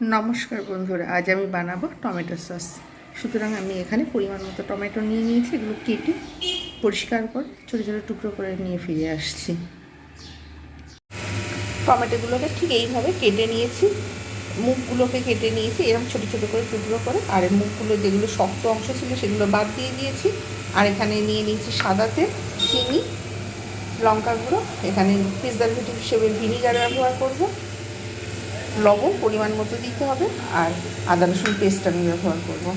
নমস্কার বন্ধুরা, আজ আমি বানাবো টমেটো সস। সুতরাং আমি এখানে পরিমাণ মতো টমেটো নিয়ে নিয়েছি, এগুলো কেটে পরিষ্কার করে ছোটো ছোটো টুকরো করে নিয়ে ফিরে আসছি। টমেটোগুলোকে ঠিক এইভাবে কেটে নিয়েছি। মুখগুলোকে কেটে নিয়েছি, এরকম ছোটো ছোটো করে টুকরো করে। আর মুখগুলো যেগুলো শক্ত অংশ ছিল, সেগুলো বাদ দিয়ে দিয়েছি। আর এখানে নিয়ে নিয়েছি সাদা তেল, চিনি, লঙ্কা গুঁড়ো। এখানে প্রিজারভেটিভ হিসেবে ভিনিগার ব্যবহার করব। লবণ, পরিমাণ মতো দিতে হবে। আর আদা, রসুন পেস্ট আমি ব্যবহার করব।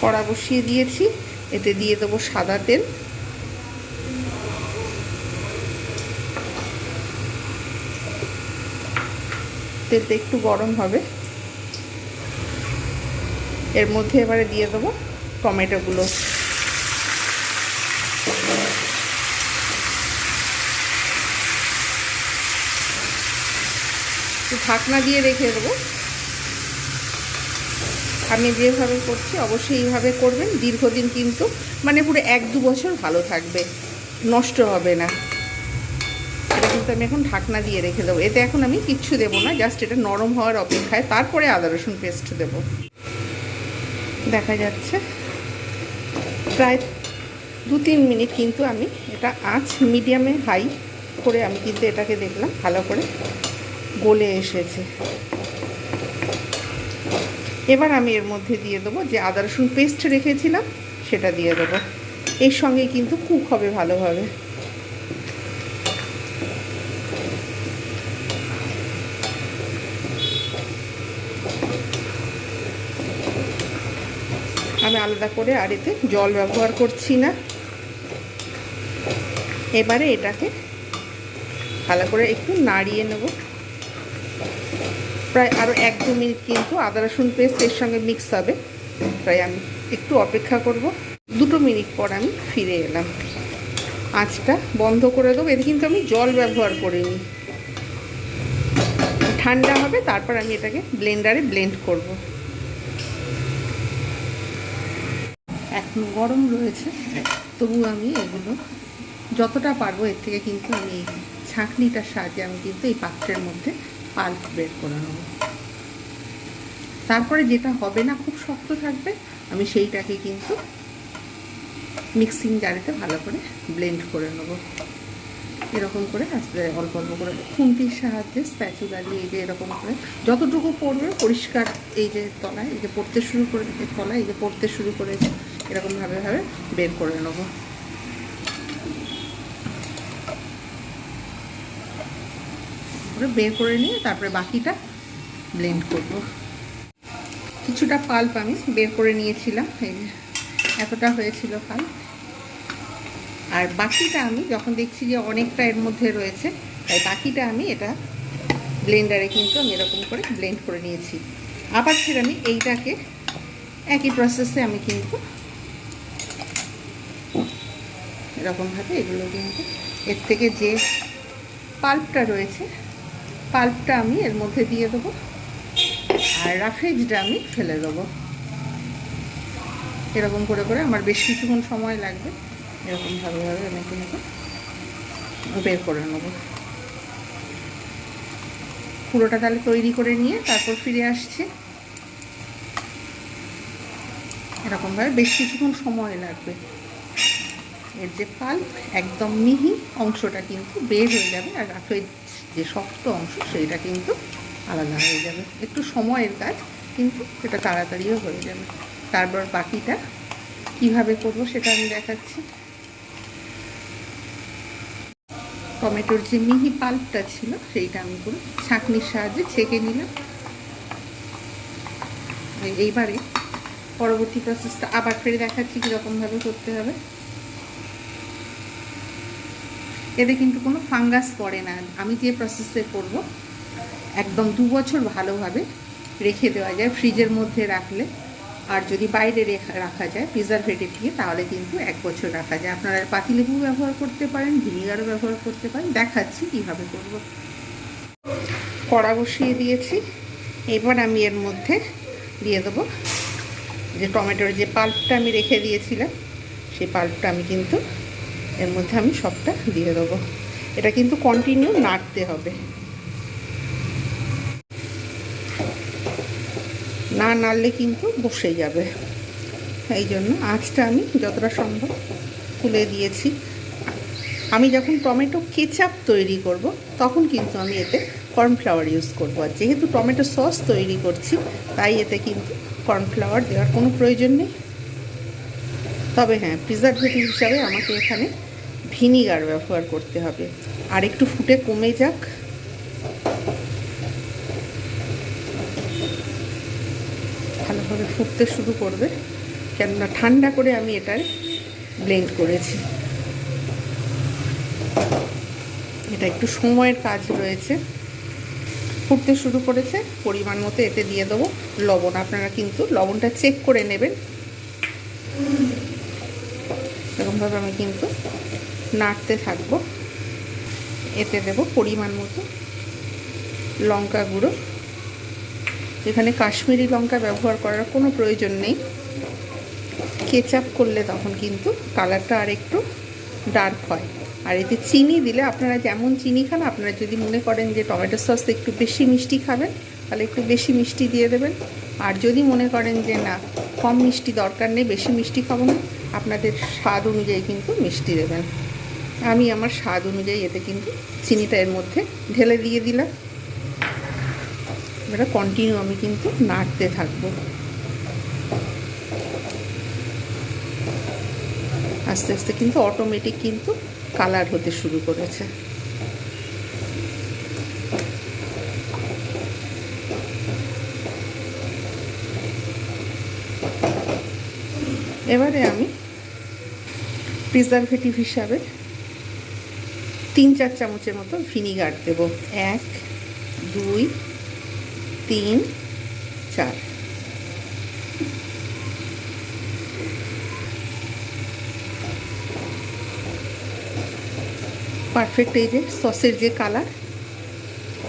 কড়া বসিয়ে দিয়েছি। এতে দিয়ে দেবো সাদা তেল। তেলটা একটু গরম হবে। এর মধ্যে এবারে দিয়ে দেবো টমেটোগুলো। ঢাকনা দিয়ে রেখে দেবো। আমি যেভাবে করছি অবশ্যই এইভাবে করবেন। দীর্ঘদিন কিন্তু মানে পুরো এক দু বছর ভালো থাকবে, নষ্ট হবে না। এটা কিন্তু আমি এখন ঢাকনা দিয়ে রেখে দেবো। এতে এখন আমি কিচ্ছু দেবো না, জাস্ট এটা নরম হওয়ার অপেক্ষায়। তারপরে আদা রসুন পেস্ট দেব। দেখা যাচ্ছে। প্রায় দু তিন মিনিট কিন্তু আমি এটা আঁচ মিডিয়ামে হাই করে আমি কিন্তু এটাকে দেখলাম ভালো করে। গলে এসেছে। এবার আমি এর মধ্যে দিয়ে দেবো যে আদা রসুন পেস্ট রেখেছিলাম, সেটা দিয়ে দেবো। এর সঙ্গে কিন্তু কুক হবে ভালোভাবে। আমি আলাদা করে আর এতে জল ব্যবহার করছি না। এবারে এটাকে ভালো করে একটু নাড়িয়ে নেব। প্রায় আরও এক দু মিনিট কিন্তু আদা রসুন পেস্ট এর সঙ্গে মিক্স হবে। প্রায় আমি একটু অপেক্ষা করব। দুটো মিনিট পর আমি ফিরে এলাম। আঁচটা বন্ধ করে দেবো। এতে কিন্তু আমি জল ব্যবহার করিনি। ঠান্ডা হবে, তারপর আমি এটাকে ব্লেন্ডারে ব্লেন্ড করব। এখন গরম রয়েছে। তবু আমি এগুলো যতটা পারব, এর থেকে কিন্তু আমি ছাঁকনিটার সাহায্যে আমি কিন্তু এই পাত্রের মধ্যে পাল্প বের করে নেব। তারপরে যেটা হবে না, খুব শক্ত থাকবে, আমি সেইটাকে কিন্তু মিক্সিং জারেতে ভালো করে ব্লেন্ড করে নেব। এরকম করে আস্তে অল্প অল্প করে খুন্তির সাহায্যে স্প্যাচুলা দিয়ে এই যে এরকম করে যতটুকু পড়বে পরিষ্কার এই যে তলায়, এই যে পড়তে শুরু করে তলায় এই যে পড়তে শুরু করেছে এরকমভাবে ভাবে বের করে নেব। করে বের করে নিয়ে তারপরে বাকিটা ব্লেন্ড করব। কিছুটা পাল্প আমি বের করে নিয়েছিলাম, এই এতটা হয়েছিল পাল্প আর বাকিটা আমি যখন দেখছি যে অনেকটা এর মধ্যে রয়েছে, তাই বাকিটা আমি এটা ব্লেন্ডারে কিন্তু আমি এরকম করে ব্লেন্ড করে নিয়েছি। আবার ফের আমি এইটাকে একই প্রসেসে আমি কিন্তু এরকমভাবে এগুলো কিন্তু এর থেকে যে পাল্পটা রয়েছে পাল্পটা আমি এর মধ্যে দিয়ে দেবো আর রাফেজটা আমি ফেলে দেবো। এরকম করে করে আমার বেশ কিছুক্ষণ সময় লাগবে। এরকমভাবে ভাবে আমি কিন্তু বের করে নেব। পুরোটা তাহলে তৈরি করে নিয়ে তারপর ফিরে আসছি। এরকমভাবে বেশ কিছুক্ষণ সময় লাগবে। এর যে পাল্প একদম মিহি অংশটা কিন্তু বের হয়ে যাবে আর রাফেজ যে শক্ত অংশ, সেইটা কিন্তু আলাদা হয়ে যাবে। একটু সময়ের কাজ, কিন্তু সেটা তাড়াতাড়িও হয়ে যাবে। তারপর বাকিটা কীভাবে করব সেটা আমি দেখাচ্ছি। টমেটোর যে মিহি পাল্পটা ছিল, সেইটা আমি করে ছাঁকনির সাহায্যে ছেঁকে নিলাম। এইবারে পরবর্তী প্রসেসটা আবার ফেরে দেখাচ্ছি কীরকমভাবে করতে হবে। এতে কিন্তু কোনো ফাঙ্গাস পড়ে না। আমি যে প্রসেসে করব, একদম দু বছর ভালোভাবে রেখে দেওয়া যায় ফ্রিজের মধ্যে রাখলে। আর যদি বাইরে রাখা যায় প্রিজারভেটিভ দিয়ে, তাহলে কিন্তু এক বছর রাখা যায়। আপনারা পাতিলেবু ব্যবহার করতে পারেন, ভিনিগারও ব্যবহার করতে পারেন, দেখাচ্ছি কীভাবে করব। কড়া বসিয়ে দিয়েছি। এবার আমি এর মধ্যে দিয়ে দেবো যে টমেটোর যে পাল্পটা আমি রেখে দিয়েছিলাম সেই পাল্পটা আমি কিন্তু এর মধ্যে আমি সবটা দিয়ে দেবো। এটা কিন্তু কন্টিনিউ নাড়তে হবে। না নাড়লে কিন্তু বসে যাবে। এই জন্য আঁচটা আমি যতটা সম্ভব তুলে দিয়েছি। আমি যখন টমেটো কেচাপ তৈরি করব, তখন কিন্তু আমি এতে কর্নফ্লাওয়ার ইউজ করব। আর যেহেতু টমেটো সস তৈরি করছি, তাই এতে কিন্তু কর্নফ্লাওয়ার দেওয়ার কোনো প্রয়োজন নেই। তবে হ্যাঁ প্রিজারভেটিভ হিসাবে আমাকে এখানে ভিনিগার ব্যবহার করতে হবে। আর একটু ফুটে কমে যাক। ভালোভাবে ফুটতে শুরু করবে। কেননা ঠান্ডা করে আমি এটার ব্লেন্ড করেছি। এটা একটু সময়ের কাজ রয়েছে। ফুটতে শুরু করেছে। পরিমাণ মতো এতে দিয়ে দেবো লবণ। আপনারা কিন্তু লবণটা চেক করে নেবেন। এরকমভাবে আমি কিন্তু নাড়তে থাকব। এতে দেব পরিমাণ মতো লঙ্কা গুঁড়ো। এখানে কাশ্মীরি লঙ্কা ব্যবহার করার কোনো প্রয়োজন নেই। কেচাপ করলে তখন কিন্তু কালারটা আর একটু ডার্ক হয়। আর এতে চিনি দিলে আপনারা যেমন চিনি খান, আপনারা যদি মনে করেন যে টমেটো সস একটু বেশি মিষ্টি খাবেন, তাহলে একটু বেশি মিষ্টি দিয়ে দেবেন। আর যদি মনে করেন যে না, কম মিষ্টি দরকার নেই, বেশি মিষ্টি খাব না, আপনাদের স্বাদ অনুযায়ী কিন্তু মিষ্টি দেবেন। আমি আমার স্বাদ অনুযায়ী এতে কিন্তু চিনিটা এর মধ্যে ঢেলে দিয়ে দিলাম। এটা কন্টিনিউ আমি কিন্তু নাড়তে থাকব। আস্তে আস্তে কিন্তু অটোমেটিক কিন্তু কালার হতে শুরু করেছে। এবারে আমি প্রিজারভেটিভ হিসাবে তিন চার চামচের মতো ভিনিগার দেব। এক, দুই, তিন, চার। পারফেক্ট এই যে সসের যে কালার,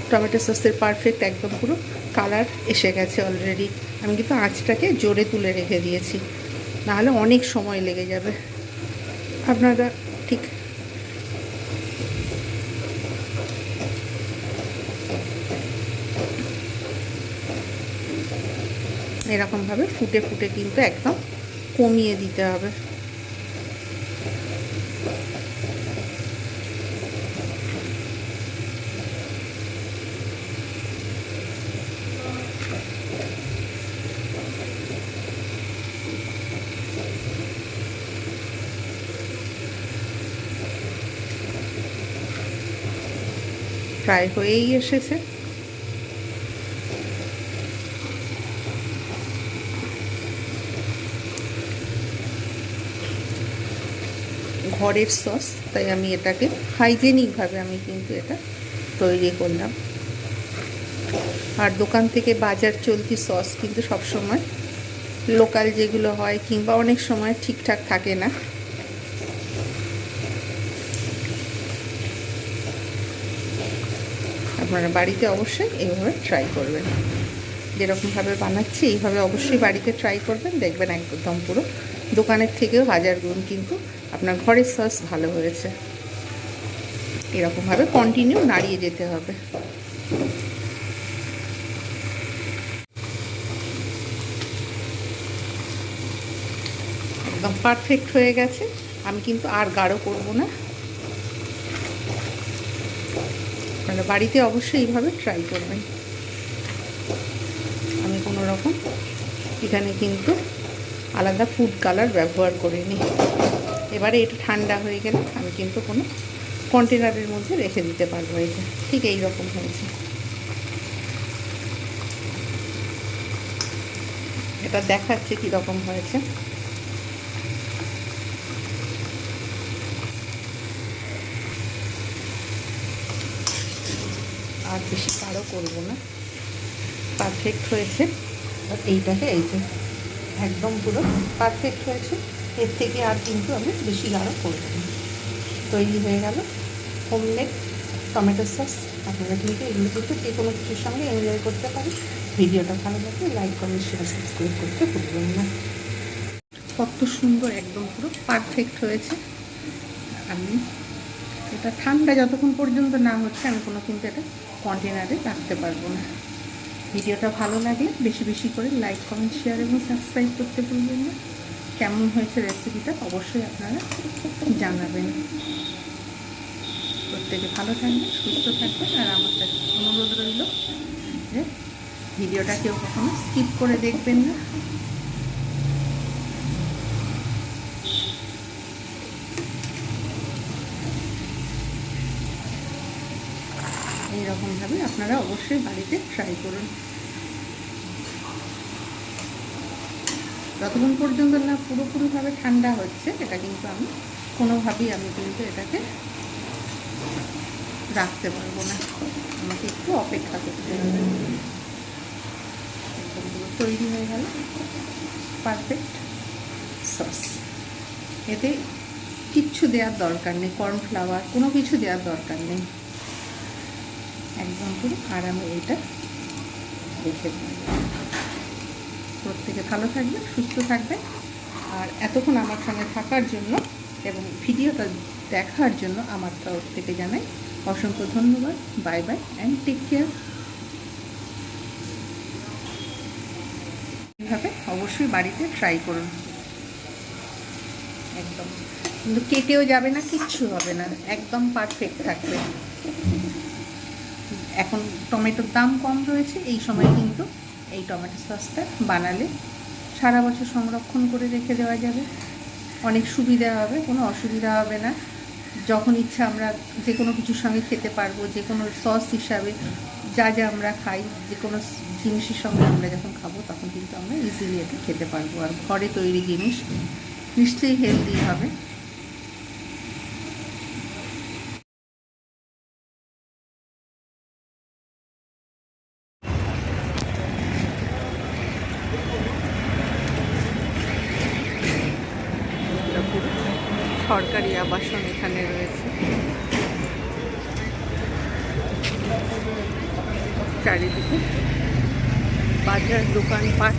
টমেটো সসের পারফেক্ট একদম পুরো কালার এসে গেছে অলরেডি আমি কিন্তু আঁচটাকে জোরে তুলে রেখে দিয়েছি। নাহলে অনেক সময় লেগে যাবে। আপনারা ঠিক এরকমভাবে ফুটে ফুটে কিন্তু একদম কমিয়ে দিতে হবে। প্রায় হয়েই এসেছে। ঘরের সস তাই আমি এটাকে হাইজেনিকভাবে আমি কিন্তু এটা তৈরি করলাম। আর দোকান থেকে বাজার চলতি সস কিন্তু সবসময় লোকাল যেগুলো হয় কিংবা অনেক সময় ঠিকঠাক থাকে না। আপনারা বাড়িতে অবশ্যই এইভাবে ট্রাই করবেন। যেরকমভাবে বানাচ্ছি, এইভাবে অবশ্যই বাড়িতে ট্রাই করবেন, দেখবেন একদম পুরো দোকানের থেকেও বাজার গুণ, কিন্তু আপনার ঘরের সস ভালো হয়েছে। এরকমভাবে কন্টিনিউ নাড়িয়ে যেতে হবে। একদম পারফেক্ট হয়ে গেছে। আমি কিন্তু আর গাঢ় করব না। আপনারা বাড়িতে অবশ্যই এইভাবে ট্রাই করবেন। আমি কোনো রকম এখানে কিন্তু আলাদা ফুড কালার ব্যবহার করিনি এবারে এটা ঠান্ডা হয়ে গেলে আমি কিন্তু কোনো কন্টেনারের মধ্যে রেখে দিতে পারব এটা। ঠিক এই রকম হয়েছে। এটা দেখাচ্ছে কীরকম হয়েছে। আর বেশি গাঢ় করব না। পারফেক্ট হয়েছে। এইটাকে এই যে একদম পুরো পারফেক্ট হয়েছে। এর থেকে আর কিন্তু আমি বেশি গাঢ় করব না। তৈরি হয়ে গেল হোমমেড টমেটো সস আপনারা কিন্তু এগুলো কিন্তু যে কোনো কিছুর সঙ্গে এনজয় করতে পারেন। ভিডিওটা ভালো লাগলে লাইক কমেন্ট শেয়ার সাবস্ক্রাইব করতে ভুলবেন না। কত সুন্দর একদম পুরো পারফেক্ট হয়েছে। আমি এটা ঠান্ডা যতক্ষণ পর্যন্ত না হচ্ছে, আমি কোনো কিন্তু এটা কন্টেনারে রাখতে পারব না। ভিডিওটা ভালো লাগে, বেশি বেশি করে লাইক কমেন্ট শেয়ার এবং সাবস্ক্রাইব করতে ভুলবেন না। কেমন হয়েছে রেসিপিটা অবশ্যই আপনারা জানাবেন। প্রত্যেকে ভালো থাকবে সুস্থ থাকবেন, আর আমার কাছে অনুরোধ রইল যে ভিডিওটা কেউ কখনো স্কিপ করে দেখবেন না। এইরকমভাবে আপনারা অবশ্যই বাড়িতে ট্রাই করুন। যতক্ষণ পর্যন্ত না পুরোপুরিভাবে ঠান্ডা হচ্ছে, এটা কিন্তু আমি কোনোভাবেই আমি কিন্তু এটাকে রাখতে পারব না। আমাকে একটু অপেক্ষা করতে হবে। তৈরি হয়ে গেল। পারফেক্ট সস এতে কিচ্ছু দেওয়ার দরকার নেই। কর্নফ্লাওয়ার কোনো কিছু দেওয়ার দরকার নেই। একদম পুরো আরামে এটা রেখে দেবেন প্রত্যেকে ভালো থাকবেন সুস্থ থাকবেন আর এতক্ষণ আমার সঙ্গে থাকার জন্য এবং ভিডিওটা দেখার জন্য আমার তরফ থেকে জানাই অসংখ্য ধন্যবাদ। Bye bye and take care এইভাবে অবশ্যই বাড়িতে ট্রাই করুন। একদম। কিন্তু কেটেও যাবে না, কিচ্ছু হবে না। একদম পারফেক্ট থাকবে। এখন টমেটোর দাম কম রয়েছে, এই সময় কিন্তু এই টমেটো সসটা বানালে সারা বছর সংরক্ষণ করে রেখে দেওয়া যাবে। অনেক সুবিধা হবে, কোনো অসুবিধা হবে না। যখন ইচ্ছা আমরা যে কোনো কিছুর সঙ্গে খেতে পারব, যে কোনো সস হিসাবে যা যা আমরা খাই, যে কোনো জিনিসের সঙ্গে আমরা যখন খাব, তখন কিন্তু আমরা ইজিলি এটা খেতে পারব। আর ঘরে তৈরি জিনিস নিশ্চয়ই হেলদি হবে। সরকারি আবাসন এখানে রয়েছে। চারিদিকে বাজার দোকানপাট।